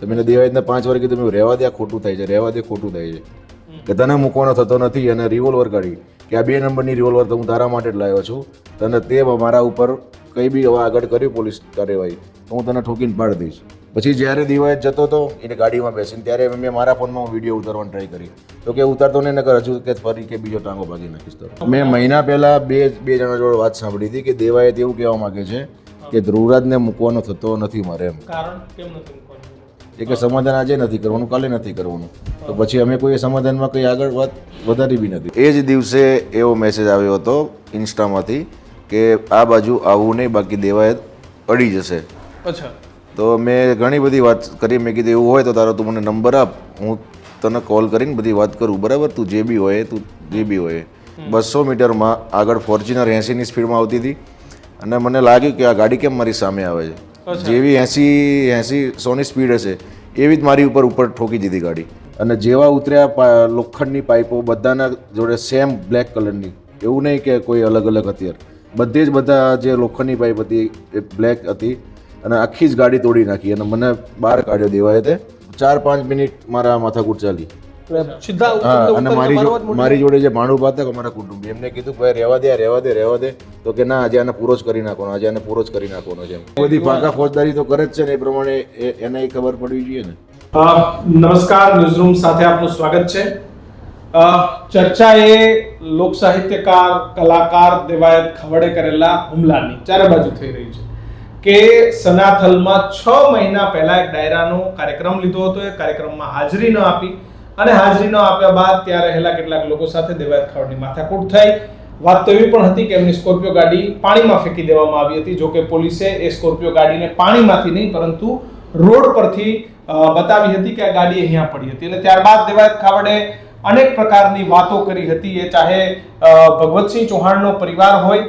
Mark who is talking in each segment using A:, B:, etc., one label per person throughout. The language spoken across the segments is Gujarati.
A: તો મેં દેવાયતને પાંચ વાર કીધું મેં રહેવા દે આ ખોટું થાય છે રહેવા દે ખોટું થાય છે. કે તને મૂકવાનો થતો નથી અને રિવોલ્વર કાઢી કે આ બે નંબરની રિવોલ્વર તો હું તારા માટે જ લાવ્યો છું તને તે મારા ઉપર કંઈ બી હવે આગળ કર્યું પોલીસ કાર્યવાહી તો હું તને ઠોકીને પાડી દઈશ. પછી જ્યારે દિવાયત જતો હતો એને ગાડીમાં બેસીને ત્યારે મેં મારા ફોનમાં વીડિયો ઉતારવાની ટ્રાય કરી તો કે ઉતારતો નહીં નકર હજુ કે ફરી કે બીજો ટાંગો ભાગી નાખીશ તો. મેં મહિના પહેલા બે બે જણા જોડે વાત સાંભળી હતી કે દેવાયત એવું કહેવા માગે છે કે ધ્રુવરાજને મૂકવાનો થતો નથી મારે એમ.
B: કારણ કેમ નથી?
A: એ કે સમાધાન આજે નથી કરવાનું કાલે નથી કરવાનું. તો પછી અમે કોઈ સમાધાનમાં કંઈ આગળ વાત વધારી બી નથી. એ જ દિવસે એવો મેસેજ આવ્યો હતો ઇન્સ્ટામાંથી કે આ બાજુ આવવું નહીં બાકી દેવાયત અડી જશે.
B: અચ્છા.
A: તો મેં ઘણી બધી વાત કરી મેં કીધું એવું હોય તો તારો તું મને નંબર આપ હું તને કોલ કરીને બધી વાત કરું. બરાબર? તું જે બી હોય તું જે બી હોય. બસો મીટરમાં આગળ ફોર્ચ્યુનર એંસીની સ્પીડમાં આવતી હતી. અને મને લાગ્યું કે આ ગાડી કેમ મારી સામે આવે છે? જેવી એંસી એંસી, સોની સ્પીડ હશે, એવી જ મારી ઉપર ઉપર ઠોકી દીધી ગાડી. અને જેવા ઉતર્યા લોખંડની પાઇપો, બધાના જોડે સેમ બ્લેક કલરની એવું નહીં કે કોઈ અલગ અલગ હતી બધે જ બધા જે લોખંડની પાઇપ હતી, એ બ્લેક હતી. અને આખી જ ગાડી તોડી નાખી. અને મને બહાર કાઢ્યો દેવાય તે ચાર પાંચ મિનિટ મારા માથાકૂટ ચાલી.
B: સીધા
A: અને મારી મારી જોડે જે ભાણું હતા મારા કુટુંબ એમને કીધું કે ભાઈ રહેવા દે રહેવા દે રહેવા દે. તો કે ના આજે આને પૂરો જ કરી નાખવાનો આજે આને પૂરો જ કરી નાખવાનો છે બધી ફાંકા ફોજદારી તો કરે જ છે ને એ પ્રમાણે એને ખબર પડવી જોઈએ ને.
B: નમસ્કાર ન્યૂઝરૂમ સાથે આપનું સ્વાગત છે. ચર્ચા એ લોક સાહિત્યકાર કલાકાર દેવાયત ખવડે કરેલા હુમલાની ચારે બાજુ થઈ રહી છે કે સનાથલમાં છ મહિના પહેલા એક ડાયરાનો કાર્યક્રમ લીધો હતો એ કાર્યક્રમમાં હાજરી ન આપી. અને હાજરી ન આપ્યા બાદ ત્યાં રહેલા કેટલાક લોકો સાથે દેવાયત ખવડની માથાકૂટ થઈ. વાત તો એવી પણ હતી કે એમની સ્કોર્પિયો ગાડી પાણીમાં ફેંકી દેવામાં આવી હતી. જો કે પોલીસે એ સ્કોર્પિયો ગાડીને પાણીમાંથી નહીં, પરંતુ રોડ પરથી બતાવી હતી કે આ ગાડી અહીંયા પડી હતી. અને ત્યારબાદ દેવાયત ખાવડે અનેક પ્રકારની વાતો કરી હતી. એ ચાહે ભગવતસિંહ ચૌહાણનો પરિવાર હોય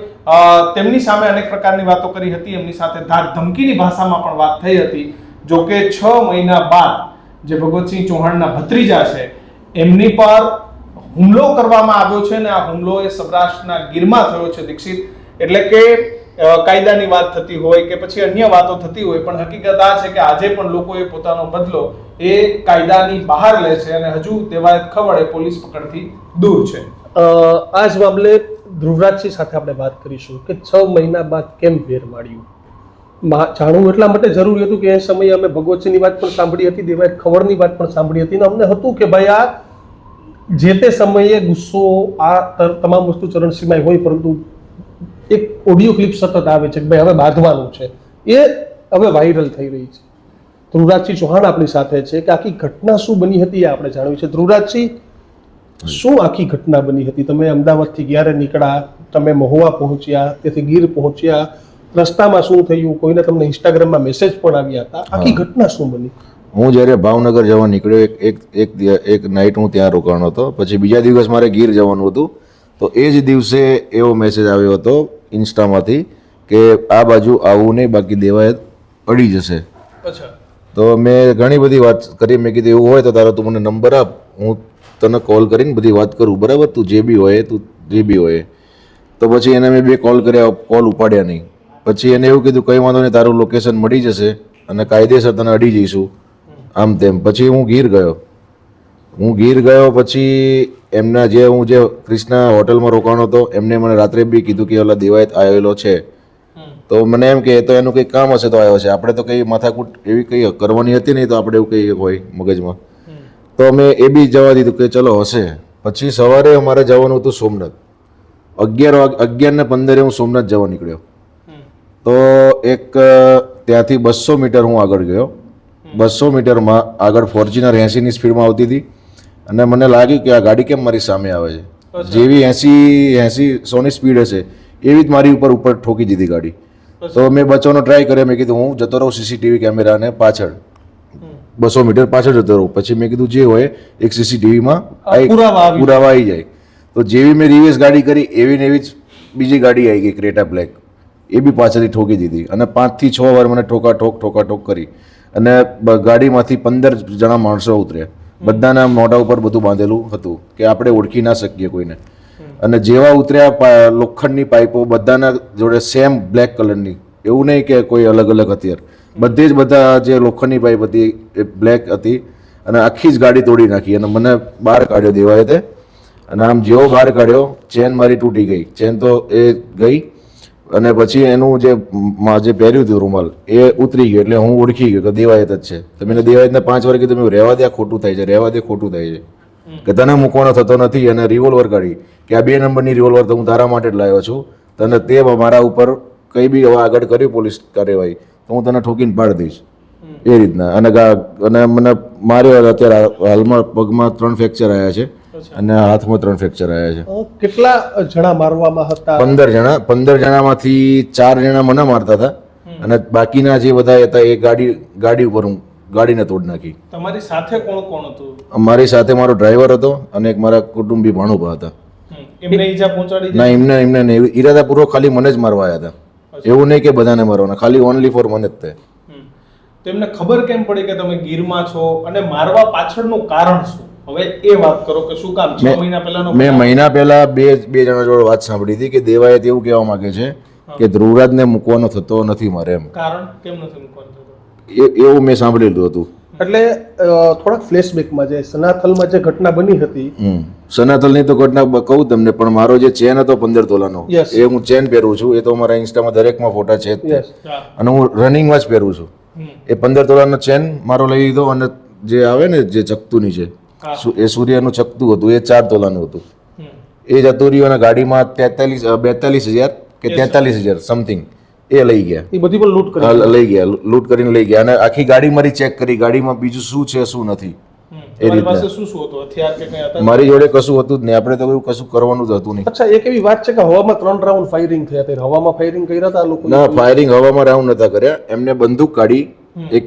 B: તેમની સામે અનેક પ્રકારની વાતો કરી હતી. એમની સાથે ધાક ધમકીની ભાષામાં પણ વાત થઈ હતી. જોકે છ મહિના બાદ જે ભગવતસિંહ ચૌહાણના ભત્રીજા છે, એમની પર હુમલો કરવામાં આવ્યો છે અને આ હુમલો એ સૌરાષ્ટ્રના ગીરમાં થયો છે દીક્ષિત. એટલે કે કાયદાની વાત થતી હોય કે પછી અન્ય વાતો થતી હોય, પણ હકીકત આ છે કે આજે પણ લોકોએ પોતાનો બદલો એ કાયદાની બહાર લે છે અને હજુ દેવાયત ખવડે પોલીસ પકડથી દૂર છે.
C: આ જ મામલે ધ્રુવરાજસિંહ સાથે આપણે વાત કરીશું કે છ મહિના બાદ કેમ વેર માળ્યું જાણવું એટલા માટે જરૂરી હતું કે એ સમયે અમે ભગવતસિંહની વાત પણ સાંભળી હતી દેવાય ખવડની વાત પણ સાંભળી હતી. અમને હતું કે ભાઈ આ જે તે સમયે ગુસ્સો, આ તમામ વસ્તુ ચરણસિંહમાં હોય, પરંતુ એક ઓડિયો ક્લિપ સતત આવે છે કે ભાઈ હવે બાંધવાનું છે. એ હવે વાયરલ થઈ રહી છે. ધ્રુવરાજસિંહ ચૌહાણ આપણી સાથે છે કે આખી ઘટના શું બની હતી એ આપણે જાણવી છે. ધ્રુવરાજસિંહ, શું આખી ઘટના બની હતી? તમે અમદાવાદથી ક્યારે નીકળ્યા? તમે મહુવા પહોંચ્યા તેથી ગીર પહોંચ્યા? રસ્તામાં શું થયું? કોઈને તમને ઇન્સ્ટાગ્રામમાં મેસેજ પણ આવ્યા હતા. આખી ઘટના શું બની?
A: હું જ્યારે ભાવનગર જવા નીકળ્યો એક એક એક એક નાઇટ હું ત્યાં રોકાણો હતો. પછી બીજા દિવસ મારે ગીર જવાનું હતું. તો એ જ દિવસે એવો મેસેજ આવ્યો હતો ઇન્સ્ટામાંથી કે આ બાજુ આવવું નહીં બાકી દેવાયત અડી જશે.
B: અચ્છા.
A: તો મેં ઘણી બધી વાત કરી. મેં કીધું એવું હોય તો તારો તું મને નંબર આપ. હું તને કોલ કરીને બધી વાત કરું. બરાબર? તું જે બી હોય તું જે બી હોય. તો પછી એને મેં બે કોલ કર્યા કોલ ઉપાડ્યા નહીં. પછી એને એવું કીધું કંઈ વાંધો નહીં તારું લોકેશન મળી જશે અને કાયદેસર તને અડી જઈશું. આમ તેમ. પછી હું ગીર ગયો. હું ગીર ગયો પછી એમના જે હું જે ક્રિષ્ના હોટલમાં રોકાણો હતો એમને મને રાત્રે બી કીધું કે ઓલા દિવાયત આવેલો છે. તો મને એમ કે તો એનું કંઈ કામ હશે તો આવ્યો છે. આપણે તો કંઈ માથાકૂટ એવી કંઈ કરવાની હતી નહીં તો આપણે એવું કંઈ હોય મગજમાં. તો અમે એ બી જવા દીધું કે ચલો હશે. પછી સવારે અમારે જવાનું હતું સોમનાથ. અગિયાર વાગ અગિયાર ને પંદરે હું સોમનાથ જવા નીકળ્યો. તો એક ત્યાંથી બસો મીટર હું આગળ ગયો. બસો મીટરમાં આગળ ફોર્ચ્યુનર એંસીની સ્પીડમાં આવતી હતી. અને મને લાગ્યું કે આ ગાડી કેમ મારી સામે આવે છે? જેવી એંસી એંસી સોની સ્પીડ હશે એવી જ મારી ઉપર ઉપર ઠોકી દીધી ગાડી. તો મેં બચવાનો ટ્રાય કર્યો. મેં કીધું હું જતો રહું સીસીટીવી કેમેરાને પાછળ. બસો મીટર પાછળ જતો રહું. પછી મેં કીધું જે હોય એક સીસીટીવીમાં
B: પુરાવા આવી
A: જાય. તો જેવી મેં રિવેસ ગાડી કરી એવી ને એવી જ બીજી ગાડી આવી ગઈ ક્રેટા બ્લેક એ બી પાછળથી ઠોકી દીધી. અને પાંચથી છ વાર મને ઠોકા ઠોક ઠોકા ઠોક કરી. અને ગાડીમાંથી પંદર જણા માણસો ઉતર્યા બધાના મોઢા ઉપર બધું બાંધેલું હતું કે આપણે ઓળખી ના શકીએ કોઈને. અને જેવા ઉતર્યા લોખંડની પાઇપો બધાના જોડે સેમ બ્લેક કલરની. એવું નહીં કે કોઈ અલગ અલગ હથિયાર. બધી જ બધા જે લોખંડની પાઇપ હતી એ બ્લેક હતી. અને આખી જ ગાડી તોડી નાખી. અને મને બહાર કાઢ્યો દેવાએ તે અને આમ જેવો બહાર કાઢ્યો, ચેન મારી તૂટી ગઈ. ચેન તો એ ગઈ. અને પછી એનું જે જે પહેર્યું હતું રૂમાલ એ ઉતરી ગયું એટલે હું ઓળખી ગયો કે દેવાયત જ છે. તો મેં દેવાયતને પાંચ વાર કીધું મેં રહેવા દે આ ખોટું થાય છે રહેવા દે ખોટું થાય છે. કે તને મૂકવાનો થતો નથી અને રિવોલ્વર કાઢી કે આ બે નંબરની રિવોલ્વર તો હું તારા માટે જ લાવ્યો છું. તને તે મારા ઉપર કંઈ બી હવે આગળ કર્યું પોલીસ કાર્યવાહી તો હું તને ઠોકીને પાડી દઈશ. એ રીતના. અને અને મને માર્યો અત્યારે હાલમાં પગમાં ત્રણ ફ્રેક્ચર આવ્યા છે. અને હાથમાં ત્રણ ફ્રેક્ચર આવ્યા છે.
C: કેટલા જણા મારવામાં હતા?
A: પંદર જણા પંદર જણામાંથી ચાર જણા મને મારતા હતા અને બાકીના જે બધા હતા એ ગાડી ગાડી ઉપર હું ગાડીને તોડ નાખી.
B: તમારી સાથે કોણ કોણ હતું?
A: મારી સાથે મારો ડ્રાઈવર હતો અને એક મારા કુટુંબી ભાણુભા હતા.
B: એમને ઈજા પહોંચાડી
A: ના એમને એમને નહીં ઈરાદાપૂર્વક ખાલી મને જ મારવા આવ્યા હતા. એવું નહીં કે બધાને મારવાના ખાલી ઓનલી ફોર મને જ તે.
B: તેમને ખબર કેમ પડી કે તમે ગીરમાં છો? અને મારવા પાછળનું કારણ શું? હવે એ વાત કરો કે શું કામ? છ
A: મેં-
B: મહિના પહેલાનો
A: મેં મહિના પહેલા બે બે જણા જોડે વાત સાંભળી હતી કે દેવાયત એવું કહેવા માંગે છે કે ધ્રુવરાજને મૂકવાનો થતો નથી મારે એમ.
B: કારણ? કેમ નથી મૂકવાનો થતું?
A: એ- એવું મેં સાંભળેલું હતું.
C: એટલે થોડાક ફ્લેશબેકમાં જે સનાથલમાં જે ઘટના બની હતી.
A: સનાથલની સનાતલની તો ઘટના કહું તમને પણ મારો જે ચેન હતો પંદર તોલાનો એ હું ચેન પહેરું છું. એ તો મારા ઇન્સ્ટામાં દરેકમાં ફોટા છે જ તે. અને હું રનિંગમાં જ પહેરું છું. એ પંદર તોલાનો ચેન મારો લઈ લીધો અને જે આવે ને જે
B: ચકતુની.
A: સુ- એ સૂર્યનું ચકતું હતું એ ચાર તોલાનું હતું. એ જતું રહ્યું અને ગાડીમાં તેતાલીસ બેતાલીસ હજાર કે તેતાલીસ હજાર સમથિંગ એ લઈ ગયા.
C: એ બધી પણ લૂંટ કરી
A: લઈ ગયા લૂંટ કરીને લઈ ગયા. અને આખી ગાડી મારી ચેક કરી. ગાડીમાં બીજું શું છે શું નથી.
B: એ રીતે
A: મારી જોડે કશું હતું જ નહીં. આપણે તો એવું કશું કરવાનું જ હતું નહીં.
C: અચ્છા એક એવી વાત છે કે હવામાં ત્રણ રાઉન્ડ ફાયરિંગ થયા હતા. હવામાં ફાયરિંગ કર્યા હતા લોકો
A: ના ફાયરિંગ હવામાં રાઉન્ડ નતા કર્યા. એમને બંદૂક કાઢી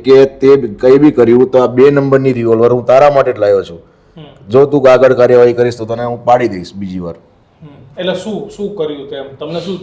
A: કે તે કઈ બી કર્યું તો આ બે નંબરની રિવોલ્વર હું તારા માટે જ લાવ્યો છું. જો તું આગળ કાર્યવાહી કરીશ તો તને હું પાડી દઈશ બીજી વાર.
B: એટલે શું શું કર્યું તેમ તમને શું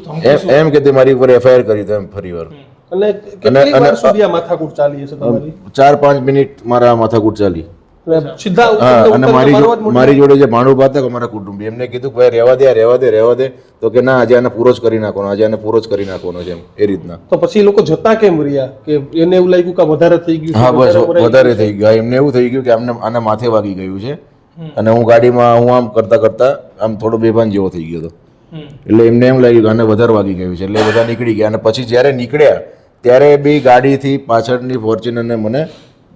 A: એમ કે તે મારી ઉપર એફઆઈઆર કરી તેમ એમ ફરી વાર.
C: એટલે કેટલી વાર સુધી આ માથાકૂટ ચાલી હશે તમારી?
A: ચાર પાંચ મિનિટ મારા માથાકૂટ ચાલી.
C: સીધા
A: અને મારી? મારી જોડે જે ભાણુભા હતા કે મારા કુટુંબી એમને કીધું કે ભાઈ રહેવા દે રહેવા દે રહેવા દે તો કે ના આજે આને પૂરો જ કરી નાખવાનો આજે આને પૂરો જ કરી નાખવાનો છે એ રીતના.
C: તો પછી લોકો જતા કેમ રહ્યા? કે એને એવું લાગ્યું કે વધારે થઈ ગયું
A: હા બસ
C: વધારે
A: વધારે થઈ ગયું. એમને એવું થઈ ગયું કે આમને આને માથે વાગી ગયું છે. અને હું ગાડીમાં હું આમ કરતા કરતા આમ થોડો બેભાન જેવો થઈ ગયો હતો. એટલે એમને એમ લાગ્યું કે આને વધારે વાગી ગયું છે. એટલે બધા નીકળી ગયા. અને પછી જ્યારે નીકળ્યા ત્યારે બી ગાડીથી પાછળની ફોર્ચ્યુનરને મને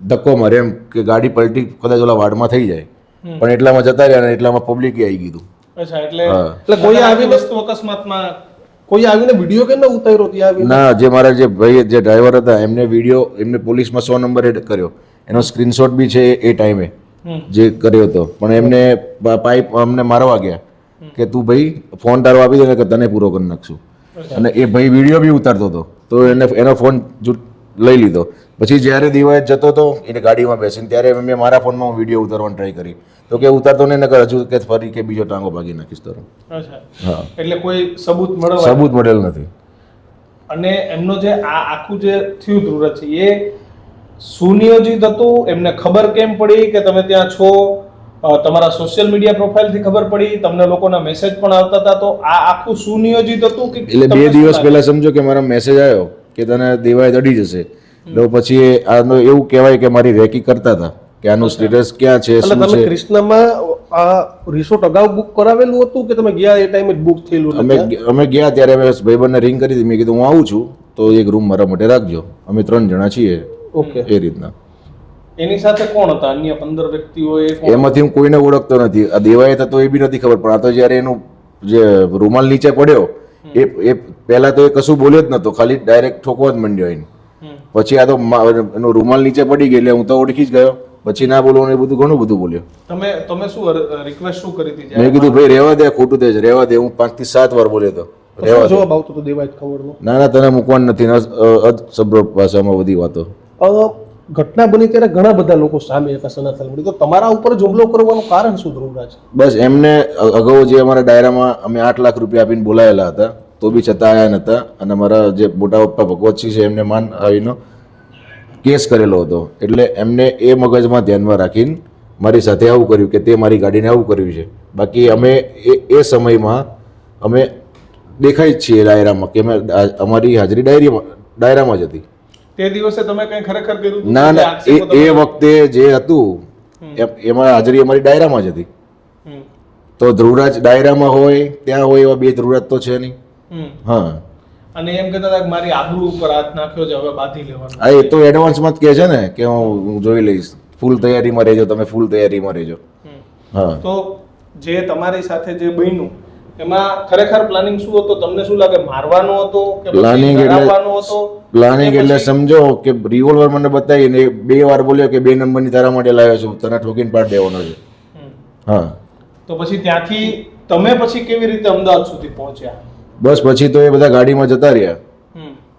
A: ધક્કો મારે એમ કે ગાડી પલટી કદાચ ઓલા વાડમાં થઈ જાય. પણ એટલામાં જતા રહ્યા અને એટલામાં પબ્લિક આવી ગયું
B: અચ્છા એટલે
C: એટલે કોઈ આવી
B: વસ્તુ અકસ્માતમાં
C: કોઈ આવીને વીડિયો કેમ ન ઉતાર્યો ત્યાં
A: ના જે મારા જે ભાઈ જે ડ્રાઈવર હતા એમને વીડિયો એમને પોલીસમાં સો નંબર એડ કર્યો. એનો સ્ક્રીનશોટ બી છે એ ટાઈમે જે કર્યો હતો. પણ એમને પાઇપ અમને મારવા ગયા કે તું ભાઈ ફોન તારો આપી દે કે તને પૂરો કરી નાખશું. અને એ ભાઈ વીડિયો બી ઉતારતો હતો. તો એને એનો ફોન લઈ લીધો. પછી જ્યારે દિવાએ જતો હતો એને ગાડીમાં બેસીને ત્યારે મેં મારા ફોનમાં હું વીડિયો ઉતારવાની ટ્રાય કરી. તો કે ઉતારતો નહીં નકર હજુ કે ફરી કે બીજો ટાંગો ભાગી નાખીશ તારો.
B: અચ્છા.
A: હા.
B: એટલે કોઈ સબૂત મળવા
A: સબૂત મળેલ નથી.
B: અને એમનો જે આ આખું જે થયું ધ્રુરજ છે એ સુનિયોજિત હતું? એમને ખબર કેમ પડી કે તમે ત્યાં છો? તમારા સોશિયલ મીડિયા પ્રોફાઇલથી ખબર પડી? તમને લોકોના મેસેજ પણ આવતા હતા? તો આ આખું સુનિયોજિત હતું કે
A: એટલે બે દિવસ? પહેલા સમજો કે મારા મેસેજ આવ્યો કે તને દેવાય દડી જશે. એટલે પછી આનું એવું કહેવાય કે મારી રેકી કરતા હતા કે આનું સ્ટેટસ ક્યાં છે શું છે?
C: કૃષ્ણમાં આ રિસોર્ટ અગાઉ બુક કરાવેલું હતું કે તમે ગયા એ ટાઈમે જ બુક થયેલું
A: અમે અમે ગયા ત્યારે અમે ભાઈબંધને રિંગ કરી હતી. મેં કીધું હું આવું છું તો એક રૂમ મારા માટે રાખજો. અમે ત્રણ જણા છીએ
C: ઓકે.
A: એ રીતના.
B: એની સાથે કોણ હતા? અન્ય પંદર વ્યક્તિઓ
A: એમાંથી હું કોઈને ઓળખતો નથી. આ દેવાય તો એ બી નથી ખબર પણ આ તો જ્યારે એનું જે રૂમાલ નીચે પડ્યો એ એ પહેલા તો એ કશું બોલ્યો જ નતો ખાલી ડાયરેક્ટ ઠોકવા જ માંડ્યો એને. પછી આ તો એનો રૂમાલ નીચે પડી ગઈ એટલે હું તો ઓળખી જ ગયો. પછી ના બોલવાનું એ બધું ઘણું બધું બોલ્યો.
B: તમે તમે શું રિક્વેસ્ટ શું કરી હતી
A: મેં કીધું ભાઈ રહેવા દે ખોટું તે જ રહેવા દે. હું પાંચથી સાત વાર બોલ્યો હતો
C: તો
A: રહેવા
C: જવાબ આવતો હતો દેવાય ખબરનો?
A: ના ના તને મૂકવાનું નથી. સબ્રો ભાષામાં બધી વાતો.
C: ઘટના બની ત્યારે ઘણા બધા લોકો સામે હતા થયેલ મળી તો તમારા ઉપર જ હુમલો કરવાનું કારણ શું ધ્રુવરાજ?
A: બસ એમને અગાઉ જે અમારા ડાયરામાં અમે આઠ લાખ રૂપિયા આપીને બોલાયેલા હતા તો બી છતાં આવ્યા નહોતા અને મારા જે મોટા પપ્પા ભગવતસિંહ છે એમને માન આવીનો કેસ કરેલો હતો. એટલે એમને એ મગજમાં ધ્યાનમાં રાખીને મારી સાથે આવું કર્યું કે તે મારી ગાડીને આવું કર્યું છે. બાકી અમે એ એ સમયમાં અમે દેખાય જ છીએ ડાયરામાં કે અમે અમારી હાજરી ડાયરીમાં ડાયરામાં જ હતી.
B: તે દિવસે તમે કંઈ ખરેખર કર્યું
A: ના ના એ એ વખતે જે હતું એમાં હાજરી અમારી ડાયરામાં જ હતી. તો ધ્રુવરાજ ડાયરામાં હોય ત્યાં હોય એવા બે ધ્રુવરાજ તો છે નહીં. હા.
B: અને એમ કહેતા હતા કે મારી આબરૂ ઉપર હાથ નાખ્યો છે હવે બાંધી લેવાનો.
A: હા એ તો એડવાન્સમાં જ કહે છે ને કે હું જોઈ લઈશ. ફૂલ તૈયારીમાં રહેજો તમે ફૂલ તૈયારીમાં રહેજો. હા.
B: તો જે તમારી સાથે જે બન્યું એમાં ખરેખર પ્લાનિંગ શું હતો? તમને શું લાગે મારવાનો હતો કે
A: પ્લાનિંગ એટલે-
B: હતો?
A: પ્લાનિંગ એટલે સમજો કે રિવોલ્વર મને બતાવીને ને બે વાર બોલ્યો કે બે નંબરની તારા માટે લાવ્યો છું તને ઠોકીને પાડ દેવાનો છે. હા.
B: તો પછી ત્યાંથી તમે પછી કેવી રીતે અમદાવાદ સુધી પહોંચ્યા?
A: બસ પછી તો એ બધા ગાડીમાં જતા રહ્યા.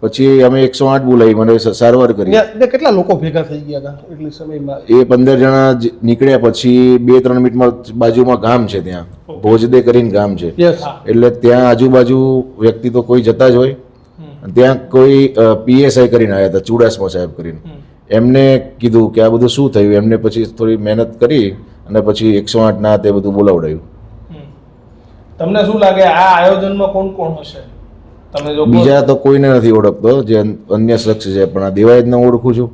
A: પછી અમે એકસો આઠ બોલાવી મને સારવાર કરી.
C: કેટલા લોકો ભેગા થઈ ગયા હતા એટલી સમયમાં?
A: એ પંદર જણા નીકળ્યા પછી બે ત્રણ મિનિટમાં બાજુમાં ગામ છે ત્યાં. ભોજદે કરીને ગામ છે. એટલે ત્યાં આજુબાજુ વ્યક્તિ તો કોઈ જતા જ હોય. ત્યાં કોઈ પીએસઆઈ કરીને આવ્યા હતા ચુડાસમા સાહેબ કરીને. એમને કીધું કે આ બધું શું થયું? એમને પછી થોડી મહેનત કરી અને પછી એકસો આઠ ના તે બધું બોલાવડાયું.
B: તમને શું લાગે આ આયોજનમાં કોણ કોણ હશે? તમે જો
A: બીજા તો કોઈને નથી ઓળખતો જે અન્ય શખ્સ છે પણ આ દેવાયતને ઓળખું છું.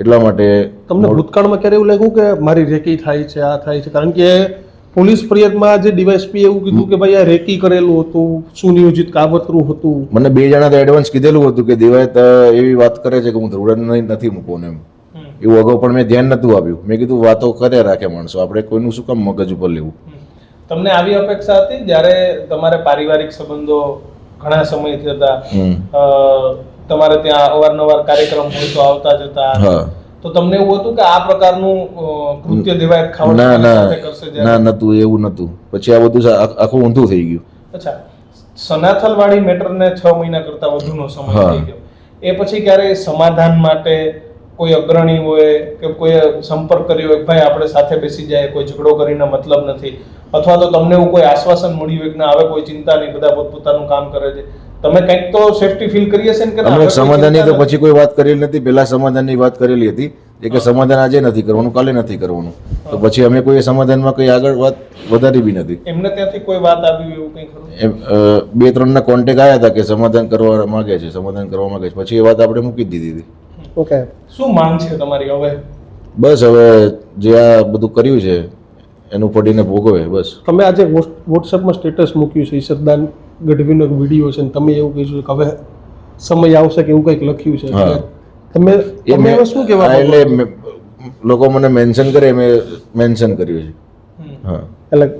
A: એટલા માટે
C: તમને ભૂતકાળમાં ક્યારે એવું લાગ્યું કે મારી રેકી થાય છે આ થાય છે? કારણ કે પોલીસ ફરિયાદમાં જે ડીવાયસપી એવું કીધું કે ભાઈ આ રેકી કરેલું હતું સુનિયોજિત કાવતરું હતું.
A: મને બે જણા તો એડવાન્સ કીધેલું હતું કે દેવાયત એવી વાત કરે છે કે હું ધ્રુડન નથી મૂકવાનો એમ. એવું અગાઉ પણ મેં ધ્યાન નતું આપ્યું. મેં કીધું વાતો કર્યા રાખે માણસો આપણે કોઈનું શું કામ મગજ ઉપર લેવું.
B: તમને આવી અપેક્ષા હતી જ્યારે તમારે પારિવારિક સંબંધો ઘણા સમયથી હતા? તમારે ત્યાં અવારનવાર કાર્યક્રમ હોય તો આવતા જતા? તો તમને એવું હતું કે આ પ્રકારનું કૃત્ય દેવાયત ખાવા
A: ના ના. ના નતું એવું નતું પછી આ બધું આખું ઊંધું થઈ ગયું.
B: અચ્છા. સનાથલવાળી મેટરને છ મહિના કરતા વધુનો સમય. થઈ ગયો. એ પછી ક્યારે સમાધાન માટે કોઈ અગ્રણી હોય કે કોઈ સંપર્ક કર્યો હોય ભાઈ આપણે સાથે બેસી જાય કોઈ ઝઘડો કરીને મતલબ નથી. અથવા તો તમને એવું કોઈ આશ્વાસન મળ્યું હોય કે ના હવે કોઈ ચિંતા નહીં બધા પોતપોતાનું કામ કરે છે. તમે કંઈક તો સેફટી ફીલ કરી હશે ને કે
A: અમે સમાધાનની તો પછી કોઈ વાત કરેલી નથી. પહેલા સમાધાનની વાત કરેલી હતી. એ કે સમાધાન આજે નથી કરવાનું કાલે નથી કરવાનું. તો પછી અમે કોઈ સમાધાનમાં કોઈ આગળ વાત વધારી બી નથી.
B: એમને ત્યાંથી કોઈ વાત આવી એવું કંઈ ખરું?
A: બે ત્રણના કોન્ટેક આવ્યા હતા કે સમાધાન કરવા માગે છે સમાધાન કરવા માગે છે. પછી એ વાત આપણે મૂકી દીધી હતી.
C: ઓકે
B: શું માંગ છે તમારી હવે?
A: બસ હવે જે આ બધું કર્યું છે એનું પડીને ભોગવે બસ.
C: તમે આજે વોટ્સઅપમાં સ્ટેટસ મૂક્યું છે ઈશરદાન ગઢવીનો એક વીડિયો છે ને તમે એવું કહીશું કે હવે સમય આવશે કે એવું કંઈક લખ્યું છે.
A: હા.
C: તમે
A: એ
C: તમે
A: મેં-
C: શું કહેવા
A: એટલે લોકો મને મેન્શન કરે મેં મેન્શન કર્યું છે. હા.
C: એટલે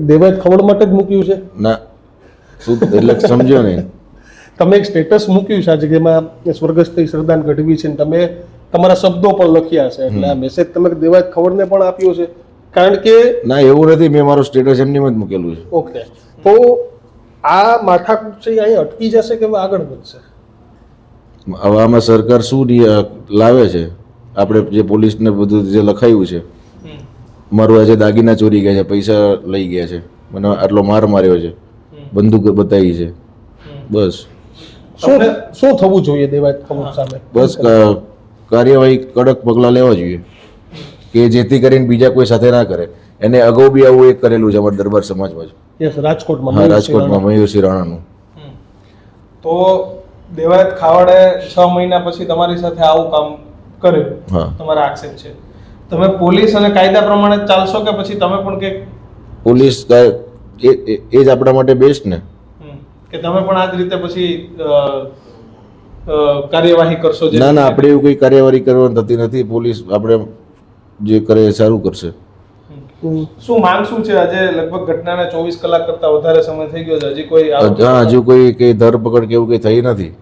C: દેવાય ખબર ખવડ માટે જ મૂક્યું છે?
A: ના. શું એટલે સમજ્યો નહીં.
C: તમે એક સ્ટેટસ મૂક્યું છે આજે જેમાં સ્વર્ગસ્થ શ્રદ્ધાન ગઢવી છે તમે તમારા શબ્દો પણ લખ્યા છે. એટલે આ મેસેજ તમે દેવા ખવડને પણ આપ્યો છે. કારણ કે
A: ના એવું નથી મેં મારું સ્ટેટસ એમની જ મૂકેલું છે.
C: ઓકે તો આ માથાકૂટ છે અહીં અટકી જશે કે આગળ વધશે?
A: હવે આમાં સરકાર શું લાવે છે? આપણે જે પોલીસને બધું જે લખાયું છે. મારું આજે દાગીના ચોરી ગયા છે પૈસા લઈ ગયા છે. મને આટલો માર માર્યો છે. બંદૂક બતાવી છે. બસ.
C: શું શું થવું જોઈએ દેવાયત થવું સામે?
A: બસ કાર્યવાહી કડક પગલાં લેવા જોઈએ. કે જેથી કરીને બીજા કોઈ સાથે ના કરે. એને અગાઉ બી આવું એક કરેલું છે અમારા દરબાર સમાજમાં જ
C: યસ રાજકોટમાં
A: હા રાજકોટમાં મયુરસિંહ રાણાનું.
B: તો દેવાયત ખાવડે છ મહિના પછી તમારી સાથે આવું કામ કર્યું.
A: હા.
B: તમારા આક્ષેપ છે. તમે પોલીસ અને કાયદા પ્રમાણે ચાલશો કે પછી તમે પણ કે
A: પોલીસ એ જ આપણા માટે બેસ્ટ ને?
B: કે તમે પણ આ જ રીતે પછી કાર્યવાહી કરશો
A: ના ના આપણે એવું કોઈ કાર્યવાહી કરવાની થતી નથી. પોલીસ આપણે જે કરે એ સારું કરશે.
B: શું માંગ શું છે? આજે લગભગ ઘટનાના ચોવીસ કલાક કરતા વધારે સમય થઈ ગયો છે. હજી કોઈ
A: હા હજુ કોઈ કઈ ધરપકડ કે એવું કઈ થઈ નથી.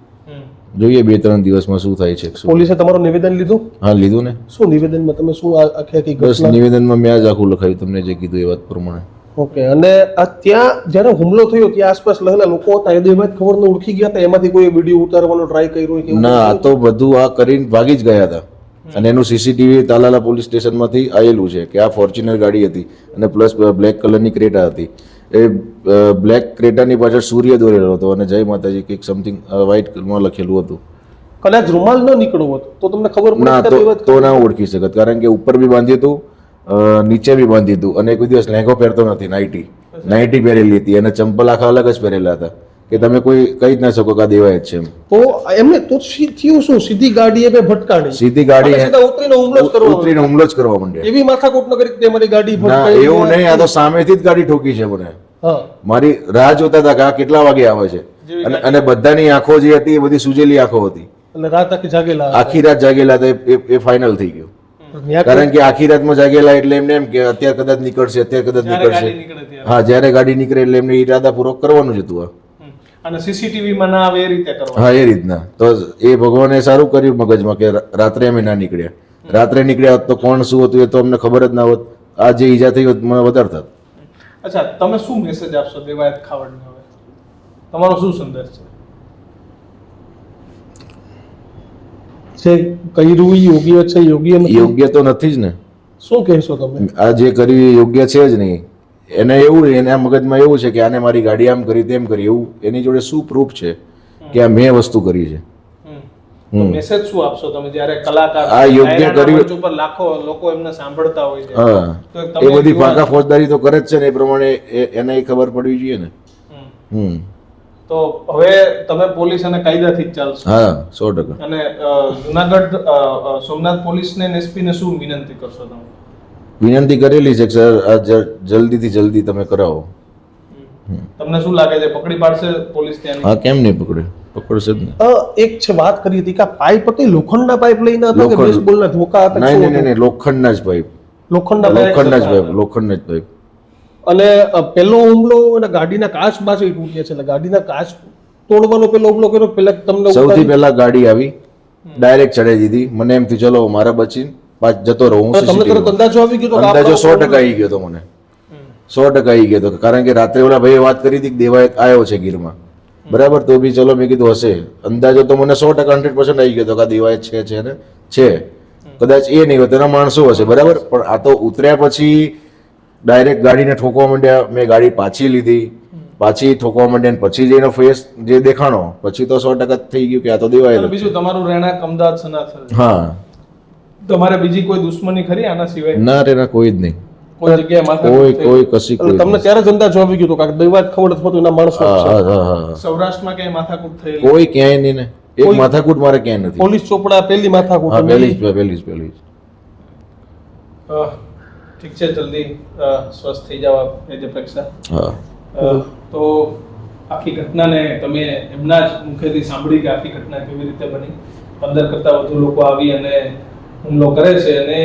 A: જોઈએ બે ત્રણ દિવસમાં શું થાય છે.
C: પોલીસે તમારું નિવેદન લીધું?
A: હા લીધું ને.
C: શું નિવેદનમાં તમે શું આખી આખી
A: બસ નિવેદનમાં મેં જ આખું લખાયું તમને જે કીધું એ વાત પ્રમાણે.
C: ઓકે અને ત્યાં જ્યારે હુમલો થયો ત્યાં આસપાસ લહેલા લોકો હતા એ ખબર ન ઓળખી ગયા હતા? એમાંથી કોઈ વીડિયો ઉતારવાનો ટ્રાય કર્યો કે
A: ના આ તો બધું આ કરીને ભાગી જ ગયા હતા. અને એનું સીસીટીવી તાલાલા પોલીસ સ્ટેશનમાંથી આવેલું છે કે આ ફોર્ચ્યુનર ગાડી હતી અને પ્લસ બ્લેક કલરની ક્રેટા હતી. એ બ્લેક ક્રેટાની પાછળ સૂર્ય દોરેલો હતો અને જય માતાજી કંઈક સમથિંગ વ્હાઇટમાં લખેલું હતું.
C: કદાચ રૂમાલ ન નીકળવો હોત તો તમને ખબર
A: ના તો ના ઓળખી શકત કારણ કે ઉપર બી બાંધ્યું હતું નીચે બી બાંધી હતું. અને કોઈ દિવસ લહેંગો પહેરતો નથી નાઇટી નાઇટી પહેરેલી હતી. અને ચંપલ આખા અલગ જ પહેરેલા હતા. કે તમે કોઈ કહી જ ના શકો કે દેવાય જ છે
C: તો એમને તો થયું શું? સીધી ગાડી એ ભટકાણી
A: સીધી ગાડી
C: ઉતરીને હુમલો જ કરવા
A: ઉતરીને હુમલો જ કરવા માંડ્યા
C: એવી માથાકૂટ ન કરી કે મારી ગાડી ભટકાઈ
A: એવું નહીં આ તો સામેથી જ ગાડી ઠોકી છે મને. મારી રાહ જોતા હતા કે આ કેટલા વાગે આવે છે. અને અને બધાની આંખો જે હતી એ બધી સુજેલી આંખો હતી.
C: એટલે રાત આખી જાગેલા
A: આખી રાત જાગેલા હતા એ- ફાઇનલ થઈ ગયું. કારણ કે આખી રાતમાં જાગેલા એટલે એમને એમ કે અત્યારે કદાચ નીકળશે અત્યારે કદાચ નીકળશે. હા જ્યારે ગાડી નીકળે એટલે એમને ઈરાદાપૂર્વક કરવાનું જ હતું
B: અને સીસીટીવી માં ના આવે એ રીતે કરવા.
A: હા એ રીતના. તો એ ભગવાને સારું કર્યું મગજમાં કે રાત્રે અમે ના નીકળ્યા. રાત્રે નીકળ્યા હોત તો કોણ શું હતું એ તો અમને ખબર જ ના હોત. આ જે ઈજા થઈ હોત મને વધારે થાત.
B: અચ્છા તમે શું મેસેજ આપશો દેવાયત ખાવડને હવે? તમારો શું સંદેશ છે?
C: જે કર્યું યોગ્ય છે યોગ્ય નથી?
A: યોગ્ય તો નથી જ ને.
C: શું કહેશો તમે?
A: આ જે કર્યું એ યોગ્ય છે જ નહીં. એને એવું એના મગજમાં એવું છે કે આને મારી ગાડી આમ કરી તેમ કરી. એવું એની જોડે શું પ્રૂફ છે કે આ મેં વસ્તુ કરી છે?
B: હમ. મેસેજ શું આપશો તમે? જ્યારે કલાકાર
A: આ યોગ્ય કર્યું-
B: ઉપર લાખો લોકો એમને સાંભળતા હોય છે.
A: હા. એ બધી પાકા ફોજદારી તો કરે જ છે ને એ પ્રમાણે એ- એને એ ખબર પડવી જોઈએ ને.
B: હમ. તો હવે તમે પોલીસ અને કાયદાથી જ ચાલશો.
A: હા સો ટકા.
B: અને જુનાગઢ સોમનાથ પોલીસને એસપીને એસપી ને શું વિનંતી કરશો તમે?
A: વિનંતી કરેલી છે સર આ જલ્દીથી જલ્દી તમે કરાવો.
B: તમને શું લાગે છે પકડી પાડશે પોલીસ ત્યાં
A: હા કેમ નહીં પકડે? પકડશે જ ને.
C: એક છે વાત કરી હતી કે આ પાઇપ હતી લોખંડના પાઇપ લઈને હતા કે
A: લોખંડ.
C: બેસબોલના ધોકા હતા
A: નહીં નહીં નહીં લોખંડના જ પાઇપ.
C: લોખંડના
A: લોખંડના જ પાઇપ લોખંડના જ પાઇપ.
C: અને પહેલો હુમલો અને ગાડીના કાચ બાજુ તૂટ્યા છે. એટલે ગાડીના કાચ તોડવાનો પેલો હુમલો કર્યો. પેલા તમને
A: સૌથી પહેલા ગાડી આવી. ડાયરેક્ટ ચડાઈ દીધી. મને એમ થયું ચલો મારા બચીને પાછ જતો રહું હું
C: તમને તરત અંદાજો આવી ગયો
A: અંદાજો સો ટકા આવી ગયો તો મને. સો ટકા આવી ગયો તો કારણ કે રાત્રે ઓલા ભાઈએ વાત કરી હતી કે દેવાયત આવ્યો છે ગીરમાં. બરાબર? તો બી ચલો મેં કીધું હશે. અંદાજો તો મને સો ટકા હંડ્રેડ પર્સન્ટ આવી ગયો તો કે દેવાયત છે છે ને? છે. કદાચ એ નહીં હોય તેના માણસો હશે. બરાબર? પણ આ તો ઉતર્યા પછી ડાયરેક્ટ ગાડીને ઠોકવા માંડ્યા મેં ગાડી પાછી લીધી. પાછી ઠોકવા માંડ્યા પછી જઈને ફેસ જે દેખાણો પછી તો સો ટકા થઈ ગયું કે આ તો દેવાય
B: બીજું તમારું રહેણાંક અમદાવાદ સનાથલ.
A: છે. હા.
B: તમારે બીજી કોઈ દુશ્મની ખરી આના સિવાય?
A: ના રે ના કોઈ જ નહીં.
B: કોઈ જગ્યાએ
A: કોઈ કોઈ કશી કોઈ
C: તમને ત્યારે જ અંદાજો આવી ગયો તો કે દૈવાત ખવડ અથવા તો એના માણસો
B: સૌરાષ્ટ્રમાં ક્યાંય માથાકૂટ થયેલી
A: કોઈ ક્યાંય નહીં ને. એક માથાકૂટ મારે ક્યાંય નથી.
C: પોલીસ ચોપડા પહેલી માથાકૂટ
A: પહેલી જ પહેલી જ પહેલી જ.
B: અ, ઠીક છે જલ્દી સ્વસ્થ થઈ જાવ એ જ અપેક્ષા. તો આખી ઘટનાને તમે એમના જ મુખેથી સાંભળી કે આખી ઘટના કેવી રીતે બની? પંદર કરતાં વધુ લોકો આવી અને હુમલો કરે છે અને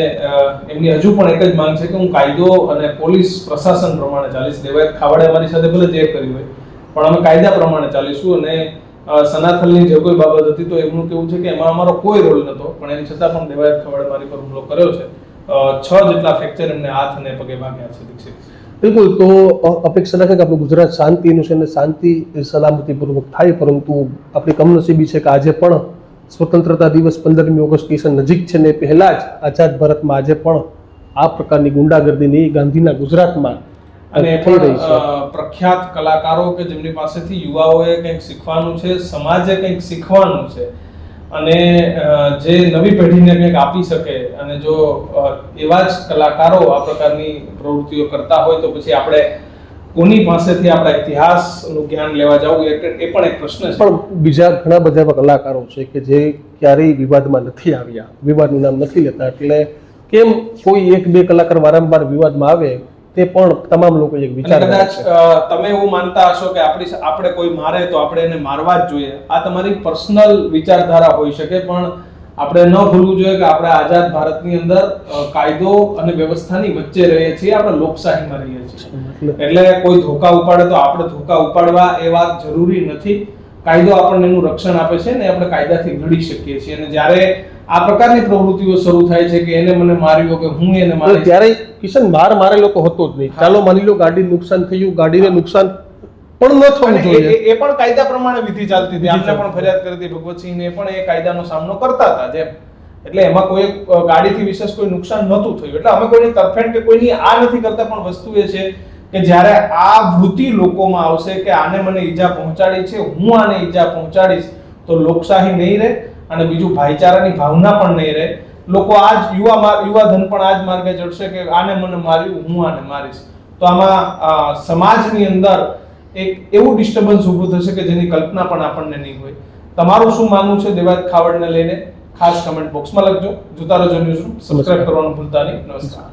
B: એમની હજુ પણ એક જ માંગ છે કે હું કાયદો અને પોલીસ પ્રશાસન પ્રમાણે ચાલીશ. દેવાયત ખાવડે અમારી સાથે ભલે જે કર્યું હોય પણ અમે કાયદા પ્રમાણે ચાલીશું અને સનાથલની જે કોઈ બાબત હતી તો એમનું કેવું છે કે એમાં અમારો કોઈ રોલ નહોતો પણ એમ છતાં પણ દેવાયત ખાવડે મારી પર હુમલો કર્યો છે. છ જેટલા ફ્રેક્ચર એમને હાથ અને પગે વાગ્યા છે દીક્ષિત.
C: બિલકુલ તો અપેક્ષા રાખે કે આપણું ગુજરાત શાંતિનું છે અને શાંતિ સલામતીપૂર્વક થાય પરંતુ આપણી કમનસીબી છે કે આજે પણ સ્વતંત્રતા દિવસ પંદરમી ઓગસ્ટ નજીક છે ને પહેલા જ આઝાદ ભારતમાં આજે પણ આ પ્રકારની ગુંડાગર્દીની ગાંધીના ગુજરાતમાં
B: અને પ્રખ્યાત કલાકારો કે જેમની પાસેથી યુવાઓએ કંઈક શીખવાનું છે સમાજે કંઈક શીખવાનું છે અને જે નવી પેઢીને કંઈક આપી શકે અને જો એવા જ કલાકારો આ પ્રકારની પ્રવૃત્તિઓ કરતા હોય તો પછી આપણે કોની પાસેથી આપણા ઇતિહાસનું જ્ઞાન લેવા જવું એ પણ એક પ્રશ્ન છે.
C: પણ બીજા ઘણા બધા એવા કલાકારો છે કે જે ક્યારેય વિવાદમાં નથી આવ્યા. વિવાદનું નામ નથી લેતા. એટલે કેમ કોઈ એક બે કલાકાર વારંવાર વિવાદમાં આવે તે પણ તમામ લોકો એક વિચાર
B: કદાચ તમે એવું માનતા હશો કે આપણી આપણે કોઈ મારે તો આપણે એને મારવા જ જોઈએ. આ તમારી પર્સનલ વિચારધારા હોઈ શકે પણ આપણે ન ભૂલવું જોઈએ કે આપણે આઝાદ ભારતની અંદર કાયદો અને વ્યવસ્થાની વચ્ચે રહીએ છીએ આપણે લોકશાહીમાં રહીએ છીએ.
C: એટલે
B: એટલે કોઈ ધોકા ઉપાડે તો આપણે ધોકા ઉપાડવા એ વાત જરૂરી નથી. કાયદો આપણને એનું રક્ષણ આપે છે ને આપણે કાયદાથી લડી શકીએ છીએ. અને જ્યારે આ પ્રકારની પ્રવૃત્તિઓ શરૂ થાય છે કે એને મને માર્યો કે હું એને
C: માર્યો
B: મારી
C: ત્યારે કિશન માર મારેલો લોકો હતો જ નહીં. ચાલો માની લો ગાડી નુકસાન થયું ગાડીને નુકસાન પણ ન થવું જોઈએ.
B: એ- એ પણ કાયદા પ્રમાણે વિધિ ચાલતી હતી. આપણે પણ ફરિયાદ કરી હતી ભગવતસિંહને પણ એ કાયદાનો સામનો કરતા હતા જેમ. એટલે એમાં કોઈ ગાડીથી વિશેષ કોઈ નુકસાન નહોતું થયું. એટલે અમે કોઈની તરફેણ કે કોઈની આ નથી કરતા પણ વસ્તુ એ છે કે જ્યારે આ વૃત્તિ લોકોમાં આવશે કે આને મને ઈજા પહોંચાડી છે હું આને ઈજા પહોંચાડીશ તો લોકશાહી નહીં રહે. અને બીજું ભાઈચારાની ભાવના પણ નહીં રહે. લોકો આજ યુવા યુવાધન પણ આજ માર્ગે ચડશે કે આને મને માર્યું હું આને મારીશ. તો આમાં સમાજની અંદર એક એવું ડિસ્ટર્બન્સ ઊભું થશે કે જેની કલ્પના પણ આપણને નહીં હોય. તમારું શું માનવું છે દેવાયત ખાવડને લઈને? ખાસ કમેન્ટ બોક્સમાં લખજો. જોતા રહેજો ન્યૂઝ સબસ્ક્રાઇબ કરવાનું ભૂલતા નહીં. નમસ્કાર.